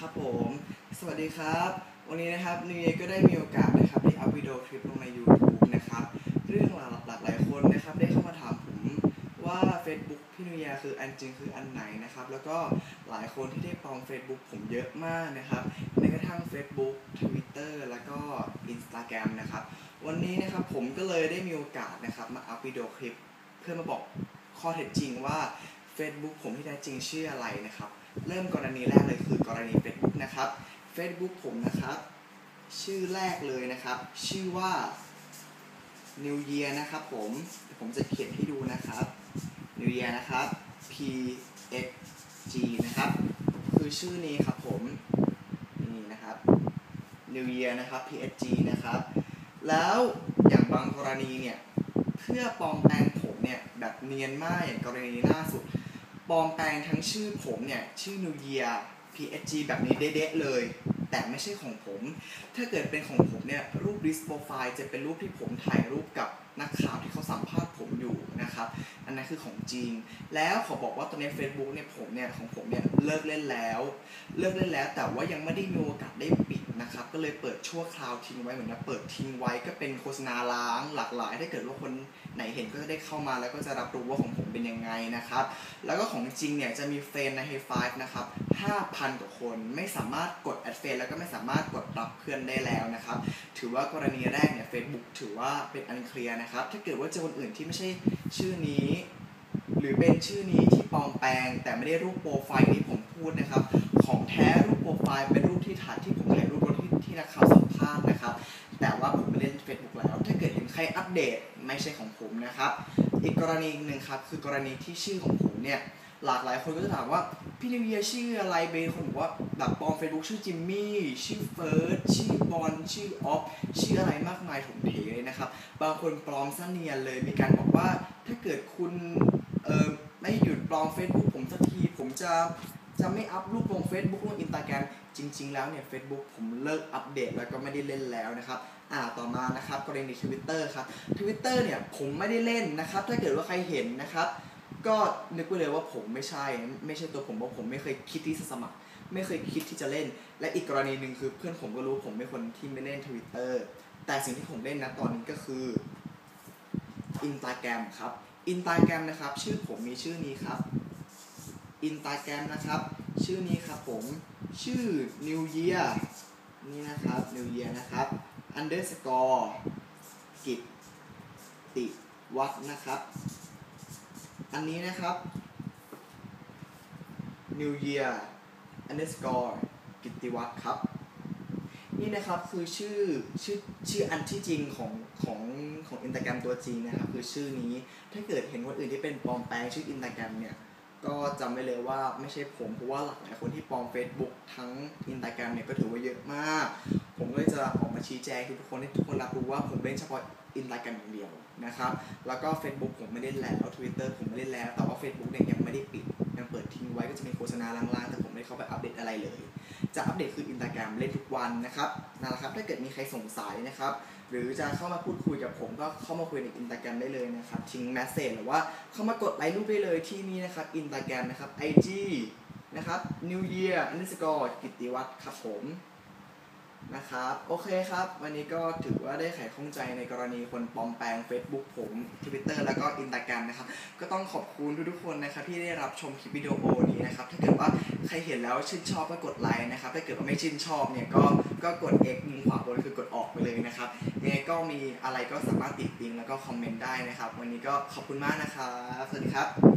ครับผม สวัสดีครับ วันนี้นะครับนิวเยก็ได้มีโอกาสนะครับได้อัพวิดีโอคลิปลงใน YouTube นะครับ เรื่องหลากหลากหลายคนนะครับได้เข้ามาถามผมว่า Facebook พี่นิวเยคืออันจริงคืออันไหนนะครับ แล้วก็หลายคนที่ได้ปลอม Facebook ผมเยอะมากนะครับในกระทั่ง Facebook Twitter แล้วก็ Instagram นะครับ วันนี้นะครับผมก็เลยได้มีโอกาสนะครับมาอัพวิดีโอคลิป เพื่อมาบอกข้อเท็จจริงว่า Facebook ผมที่แท้จริงชื่ออะไรนะครับ เริ่มกรณีแรกเลยคือกรณี Facebook นะครับ Facebook ผมนะครับ ชื่อแรกเลยนะครับ ชื่อว่า New Year นะครับผมผมจะเขียนให้ดูนะครับ New Year นะครับ P X G นะครับ คือชื่อนี้ครับผม นี่นะครับ New Year นะครับ P X G นะครับ แล้วอย่างบางกรณีเนี่ย เพื่อปลอมแปลงผมเนี่ย แบบเนียนมากอย่างกรณีล่าสุด ปลอมแปลงทั้งชื่อผมเนี่ย ชื่อ New Year PSG แบบนี้เด๊ะเลย แต่ไม่ใช่ของผม ถ้าเกิดเป็นของผมเนี่ย รูป list profile จะเป็นรูปที่ผมถ่ายรูปกับ นักข่าวที่เขาสัมภาษณ์ผมอยู่นะครับ อันนั้นคือของจริง แล้วขอบอกว่าตอนนี้ Facebook เนี่ยผมเนี่ยของผมเนี่ยเลิกเล่นแล้ว เลิกเล่นแล้วแต่ว่ายังไม่ได้มีโอกาสได้ปิดนะครับ ก็เลยเปิดชั่วคราวทิ้งไว้เหมือนนะเปิดทิ้งไว้ก็เป็นโฆษณาล้างหลากหลาย ถ้าเกิดว่าคนไหนเห็นก็จะได้เข้ามาแล้วก็จะรับรู้ว่าของผมเป็นยังไงนะครับ แล้วก็ของจริงเนี่ยจะมีเฟรนใน h ฮ f 5นะครับ5,000กว่าคนไม่สามารถกดแอดเฟรนแล้วก็ไม่สามารถกดรับเพื่อนได้แล้วนะครับ ถือว่ากรณีแรกเนี่ย Facebook ถือว่าเป็นอันเคลียร์นะครับ ถ้าเกิดว่าเจอคนอื่นที่ไม่ใช่ชื่อนี้ หรือเป็นชื่อนี้ที่ปลอมแปลง แต่ไม่ได้รูปโปรไฟล์ที่ผมพูดนะครับ ของแท้รูปโปรไฟล์เป็นรูปที่ถ่ายที่ผมถ่ายรูปรถที่ที่นักข่าวสัมภาษณ์นะครับ แต่ว่าผมไม่เล่น Facebook แล้ว ถ้าเกิดเห็นใครอัปเดตไม่ใช่ของผมนะครับ อีกกรณีหนึ่งครับคือกรณีที่ชื่อของผมเนี่ยหลากหลายคนก็จะถามว่า พี่นิวเยียชื่ออะไรเบนคนบอกว่าแบบปลอม Facebook ชื่อจิมมี่ ชื่อเฟิร์ส ชื่อบอล ชื่อออฟ ชื่ออะไรมากมายถมเทเลยนะครับ บางคนปลอมซะเนียนเลย มีการบอกว่าถ้าเกิดคุณเออไม่หยุดปลอม Facebook ผมสักที ผมจะจะไม่อัพรูปลง Facebook ลงอินสตาแกรมจริง ๆ แล้วเนี่ย Facebook ผมเลิกอัปเดตแล้วก็ไม่ได้เล่นแล้วนะครับ อ่าต่อมานะครับกรณี Twitter ครับ Twitter เนี่ยผมไม่ได้เล่นนะครับ ถ้าเกิดว่าใครเห็นนะครับ ก็นึกไว้เลยว่าผมไม่ใช่ ไม่ใช่ตัวผมเพราะผมไม่เคยคิดที่จะสมัคร ไม่เคยคิดที่จะเล่น และอีกกรณีหนึ่งคือเพื่อนผมก็รู้ผมเป็นคนที่ไม่เล่น Twitter แต่สิ่งที่ผมเล่นนะตอนนี้ก็คือ Instagram ครับ Instagram นะครับ ชื่อผมมีชื่อนี้ครับ Instagram นะครับ ชื่อนี้ครับผมชื่อ New Year นี่นะครับ New Year นะครับ underscore กิตติวัฒนะครับ อันนี้นะครับ New Year underscore กิติวัฒน์ครับ นี่นะครับคือชื่อชื่อชื่ออันที่จริงของของของอินสตาแกรมตัวจริงนะครับ คือชื่อนี้ถ้าเกิดเห็นคนอื่นที่เป็นปลอมแปลงชื่ออินสตาแกรมเนี่ยก็จำไว้เลยว่าไม่ใช่ผมเพราะว่าหลากหลายคนที่ปลอม Facebook ทั้งอินสตาแกรมเนี่ยก็ถือว่าเยอะมาก ผมก็เลยจะออกมาชี้แจงทุกคนให้ทุกคนรับรู้ว่าผมเล่นเฉพาะอินสตาแกรมอย่างเดียวนะครับ แล้วก็ Facebook ผมไม่ได้แล้ว Twitter ผมไม่ได้แล้ว แต่ว่า Facebook เนี่ยยังไม่ได้ปิด ยังเปิดทิ้งไว้ก็จะมีโฆษณาล่างๆ แต่ผมไม่เข้าไปอัปเดตอะไรเลย จะอัปเดตคืออินสตาแกรมเล่นทุกวันนะครับนั่นแหละครับ ถ้าเกิดมีใครสงสัยนะครับ หรือจะเข้ามาพูดคุยกับผมก็เข้ามาคุยในอินสตาแกรมได้เลยนะครับ ทิ้งแมสเซจหรือว่าเข้ามากดไลค์รูปได้เลยที่นี่นะครับอินสตาแกรมนะครับ IG นะครับ New Year underscore กิตติวัฒน์ครับผม นะครับ โอเคครับ วันนี้ก็ถือว่าได้ไขข้องใจในกรณีคนปลอมแปลง Facebook ผม Twitter แล้วก็ Instagram นะครับ ก็ต้องขอบคุณทุกๆคนนะครับที่ได้รับชมคลิปวิดีโอนี้นะครับ ถ้าเกิดว่าใครเห็นแล้วชื่นชอบก็กดไลค์นะครับ ถ้าเกิดว่าไม่ชื่นชอบเนี่ยก็ก็กด X มุมขวาบนคือกดออกไปเลยนะครับ ยังไงก็มีอะไรก็สามารถติดติงแล้วก็คอมเมนต์ได้นะครับ วันนี้ก็ขอบคุณมากนะครับ สวัสดีครับ